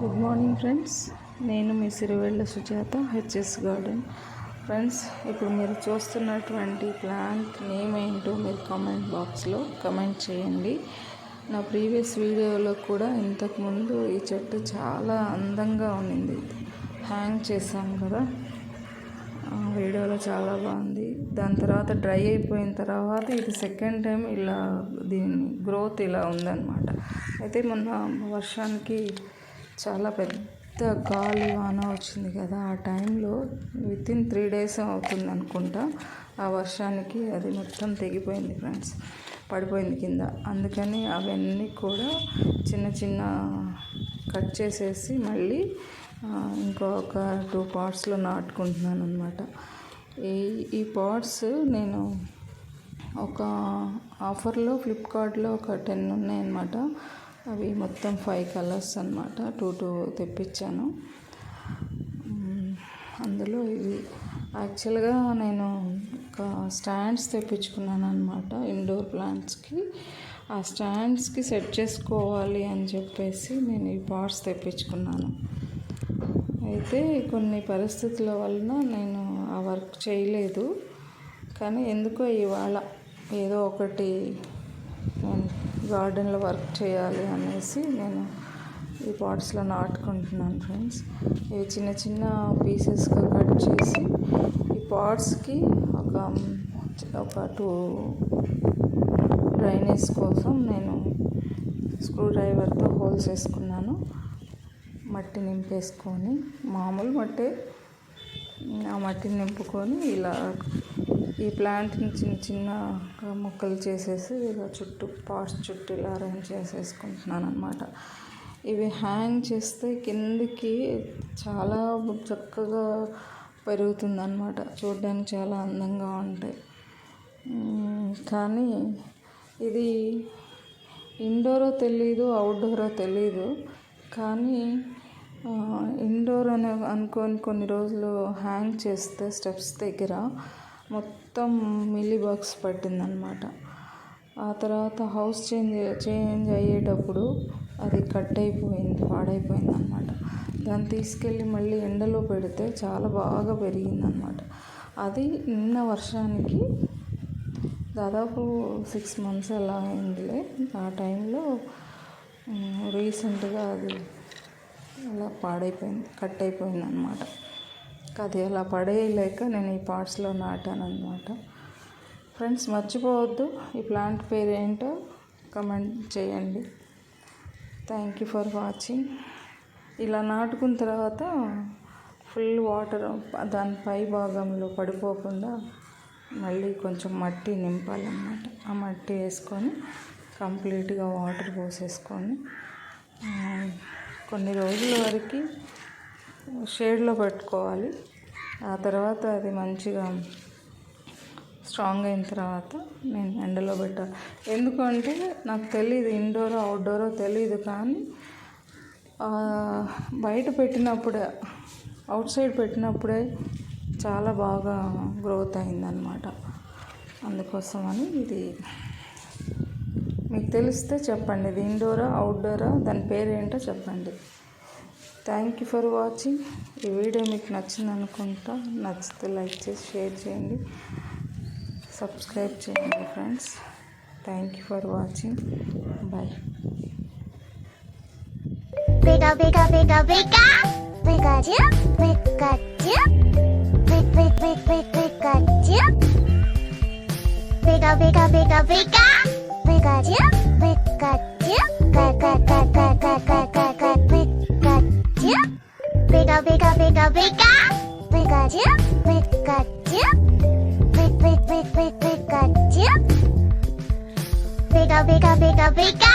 Good morning friends నేను మీ Sirivella Sujatha HS garden friends ఇప్పుడు మీరు చూస్తున్నటువంటి ప్లాంట్ నేమ్ ఏంటో మీరు కామెంట్ బాక్స్లో కమెంట్ చేయండి. నా ప్రీవియస్ వీడియోలో కూడా ఇంతకుముందు ఈ చెట్టు చాలా అందంగా ఉన్నింది. హ్యాంగ్ చేసాం కదా. ఆ వీడియోలో చాలా బాగుంది. దాని తర్వాత డ్రై అయిపోయిన తర్వాత ఇది సెకండ్ టైం ఇలా దీని గ్రోత్ ఇలా ఉందన్నమాట. అయితే మొన్న వర్షానికి చాలా పెద్ద గాలి వాన వచ్చింది కదా ఆ టైంలో విత్ ఇన్ త్రీ డేస్ అవుతుంది అనుకుంటా ఆ వర్షానికి అది మొత్తం తెగిపోయింది ఫ్రెండ్స్ పడిపోయింది కింద. అందుకని అవన్నీ కూడా చిన్న చిన్న కట్ చేసేసి మళ్ళీ ఇంకొక టూ పార్ట్స్లో నాటుకుంటున్నాను అనమాట ఈ ఈ పార్ట్స్ నేను ఒక ఆఫర్లో ఫ్లిప్కార్ట్లో ఒక టెన్ ఉన్నాయన్నమాట. అవి మొత్తం ఫైవ్ కలర్స్ అనమాట టూ టూ తెప్పించాను. అందులో ఇవి యాక్చువల్గా నేను ఒక స్టాండ్స్ తెప్పించుకున్నాను అనమాట ఇండోర్ ప్లాంట్స్కి ఆ స్టాండ్స్కి సెట్ చేసుకోవాలి అని చెప్పేసి నేను ఈ పాట్స్ తెప్పించుకున్నాను. అయితే కొన్ని పరిస్థితుల వలన నేను ఆ వర్క్ చేయలేదు. కానీ ఎందుకో ఇవాళ ఏదో ఒకటి గార్డెన్లో వర్క్ చేయాలి అనేసి నేను ఈ పాట్స్లో నాటుకుంటున్నాను ఫ్రెండ్స్. ఇవి చిన్న చిన్న పీసెస్గా కట్ చేసి ఈ పాట్స్కి ఒక ఒక టూ డ్రైనేజ్ కోసం నేను స్క్రూ డ్రైవర్తో హోల్స్ వేసుకున్నాను. మట్టి నింపేసుకొని మామూలు మట్టే ఆ మట్టిని నింపుకొని ఇలా ఈ ప్లాంట్ని చిన్న చిన్న ముక్కలు చేసేసి ఇలా చుట్టూ పాట్స్ చుట్టూ ఇలా అరేంజ్ చేసేసుకుంటున్నాను అనమాట ఇవి హ్యాంగ్ చేస్తే కిందికి చాలా చక్కగా పెరుగుతుంది అనమాట చూడడానికి చాలా అందంగా ఉంటాయి. కానీ ఇది ఇండోరో తెలీదు అవుట్డోరో తెలీదు. కానీ ఇండోర్ అని అనుకొని కొన్ని రోజులు హ్యాంగ్ చేస్తే స్టెప్స్ దగ్గర మొత్తం మిల్లీ బాక్స్ పట్టిందనమాట ఆ తర్వాత హౌస్ చేంజ్ చేంజ్ అయ్యేటప్పుడు అది కట్ అయిపోయింది పాడైపోయింది అనమాట దాన్ని తీసుకెళ్ళి మళ్ళీ ఎండలో పెడితే చాలా బాగా పెరిగిందనమాట అది నిన్న వర్షానికి దాదాపు సిక్స్ మంత్స్ అలా అయిందిలే. ఆ టైంలో రీసెంట్గా అది అలా పాడైపోయింది కట్ అయిపోయింది అనమాట అది అలా పడేయలేక నేను ఈ పార్ట్స్లో నాటాను అనమాట ఫ్రెండ్స్ మర్చిపోవద్దు. ఈ ప్లాంట్ పేరు ఏంటో కమెంట్ చేయండి. థ్యాంక్ యూ ఫర్ వాచింగ్ ఇలా నాటుకున్న తర్వాత ఫుల్ వాటర్ దాని పై భాగంలో పడిపోకుండా మళ్ళీ కొంచెం మట్టి నింపాలన్నమాట. ఆ మట్టి వేసుకొని కంప్లీట్గా వాటర్ పోసేసుకొని కొన్ని రోజుల వరకు షేడ్లో పెట్టుకోవాలి. ఆ తర్వాత అది మంచిగా స్ట్రాంగ్ అయిన తర్వాత నేను ఎండలో పెట్టాలి ఎందుకంటే నాకు తెలియదు ఇండోరో అవుట్డోరో తెలియదు కానీ బయట పెట్టినప్పుడే అవుట్ సైడ్ పెట్టినప్పుడే చాలా బాగా గ్రోత్ అయిందనమాట అందుకోసమని ఇది మీకు తెలిస్తే చెప్పండి. ఇది ఇండోరా అవుట్డోరా దాని పేరు ఏంటో చెప్పండి. థ్యాంక్ యూ ఫర్ వాచింగ్ ఈ వీడియో మీకు నచ్చింది అనుకుంటా నచ్చితే లైక్ చేసి షేర్ చేయండి సబ్స్క్రైబ్ చేయండి friends thank you for watching bye bigger, bigger, bigger, bigger, bigger, bigger, Pik pik pik pik bigger, bigger, bigger, bigger, bigger, bigger, Tropical.